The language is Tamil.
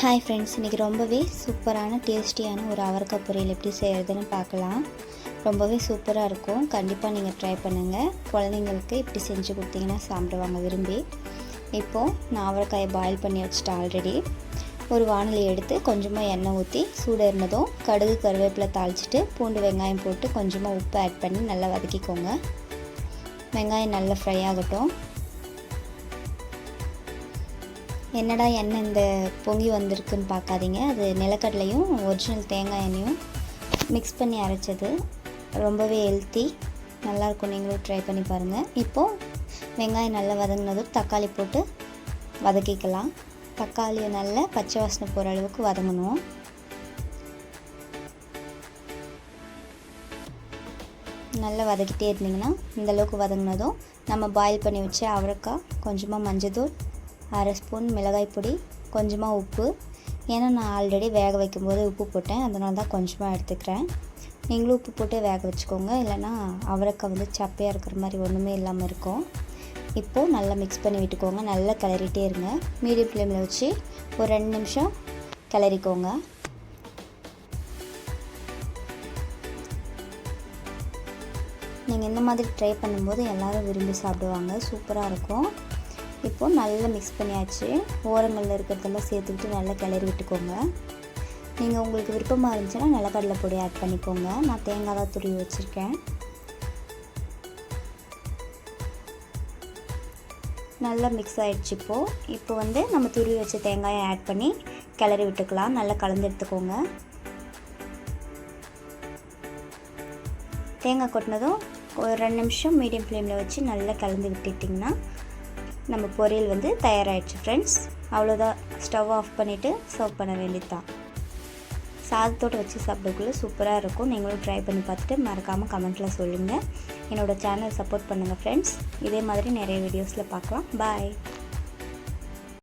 ஹாய் ஃப்ரெண்ட்ஸ் இன்றைக்கி ரொம்பவே சூப்பரான டேஸ்டியான ஒரு அவரைக்காய் பொரியல் எப்படி செய்கிறதுன்னு பார்க்கலாம். ரொம்பவே சூப்பராக இருக்கும். கண்டிப்பாக நீங்கள் ட்ரை பண்ணுங்கள் குழந்தைங்களுக்கு இப்படி செஞ்சு கொடுத்தீங்கன்னா சாப்பிடுவாங்க விரும்பி. இப்போது நான் அவரைக்காயை பாயில் பண்ணி வச்சுட்டேன் ஆல்ரெடி ஒரு வானொலி எடுத்து கொஞ்சமாக எண்ணெய் ஊற்றி சூடு இருந்ததும் கடுகு கருவேப்பிலை தாளிச்சிட்டு பூண்டு வெங்காயம் போட்டு கொஞ்சமாக உப்பு ஆட் பண்ணி நல்லா வதக்கிக்கோங்க. வெங்காயம் நல்லா ஃப்ரை ஆகட்டும். என்னடா எண்ணெய் இந்த பொங்கி வந்திருக்குன்னு பார்க்காதீங்க. அது நிலக்கடலையும் ஒரிஜினல் தேங்காய் எண்ணெயும் மிக்ஸ் பண்ணி அரைச்சது. ரொம்பவே ஹெல்த்தி நல்லாயிருக்கும். நீங்களும் ட்ரை பண்ணி பாருங்கள் இப்போது வெங்காயம் நல்லா வதங்கினதும் தக்காளி போட்டு வதக்கிக்கலாம். தக்காளியை நல்லா பச்சை வாசனை போகிற அளவுக்கு வதங்கணும். நல்லா வதக்கிட்டே இருந்தீங்கன்னா இந்தளவுக்கு வதங்கினதும் நம்ம பாயில் பண்ணி வச்சு அவரைக்காய் கொஞ்சமாக மஞ்சள் தூள் அரை ஸ்பூன் மிளகாய் பொடி கொஞ்சமாக உப்பு. ஏன்னா நான் ஆல்ரெடி வேக வைக்கும்போது உப்பு போட்டேன். அதனால தான் கொஞ்சமாக எடுத்துக்கிறேன். நீங்களும் உப்பு போட்டு வேக வச்சுக்கோங்க. இல்லைனா அவரைக்காய் வந்து சப்பையாக இருக்கிற மாதிரி ஒன்றுமே இல்லாமல் இருக்கும். இப்போது நல்லா மிக்ஸ் பண்ணி விட்டுக்கோங்க. நல்லா கிளறிட்டே இருங்க. மீடியம் ஃப்ளேமில் வச்சு ஒரு ரெண்டு நிமிஷம் கிளறிக்கோங்க. நீங்கள் இந்த மாதிரி ட்ரை பண்ணும்போது எல்லோரும் விரும்பி சாப்பிடுவாங்க. சூப்பராக இருக்கும். இப்போது நல்லா மிக்ஸ் பண்ணியாச்சு. ஓரங்களில் இருக்கிறதெல்லாம் சேர்த்துக்கிட்டு நல்லா கிளறி விட்டுக்கோங்க. நீங்கள் உங்களுக்கு விருப்பமாக இருந்துச்சுன்னா நிலக்கடலை பொடி ஆட் பண்ணிக்கோங்க. நான் தேங்காய் தான் துருவி வச்சுருக்கேன். நல்லா மிக்ஸ் ஆகிடுச்சு இப்போது இப்போ வந்து நம்ம துருவி வச்ச தேங்காயை ஆட் பண்ணி கிளறி விட்டுக்கலாம். நல்லா கலந்து எடுத்துக்கோங்க. தேங்காய் கொட்டினதும் ஒரு ரெண்டு நிமிஷம் மீடியம் ஃப்ளேமில் வச்சு நல்லா கலந்து விட்டுட்டிங்கன்னா நம்ம பொரியல் வந்து தயாராகிடுச்சு ஃப்ரெண்ட்ஸ் அவ்வளோதான் ஸ்டவ் ஆஃப் பண்ணிவிட்டு சர்வ் பண்ண வேண்டியது தான் சாதத்தோடு வச்சு சாப்பிடக்குள்ளே சூப்பராக இருக்கும். நீங்களும் ட்ரை பண்ணி பார்த்துட்டு மறக்காமல் கமெண்ட்டில் சொல்லுங்கள் என்னோடய சேனல் சப்போர்ட் பண்ணுங்கள் ஃப்ரெண்ட்ஸ் இதே மாதிரி நிறைய வீடியோஸில் பார்க்கலாம். பாய்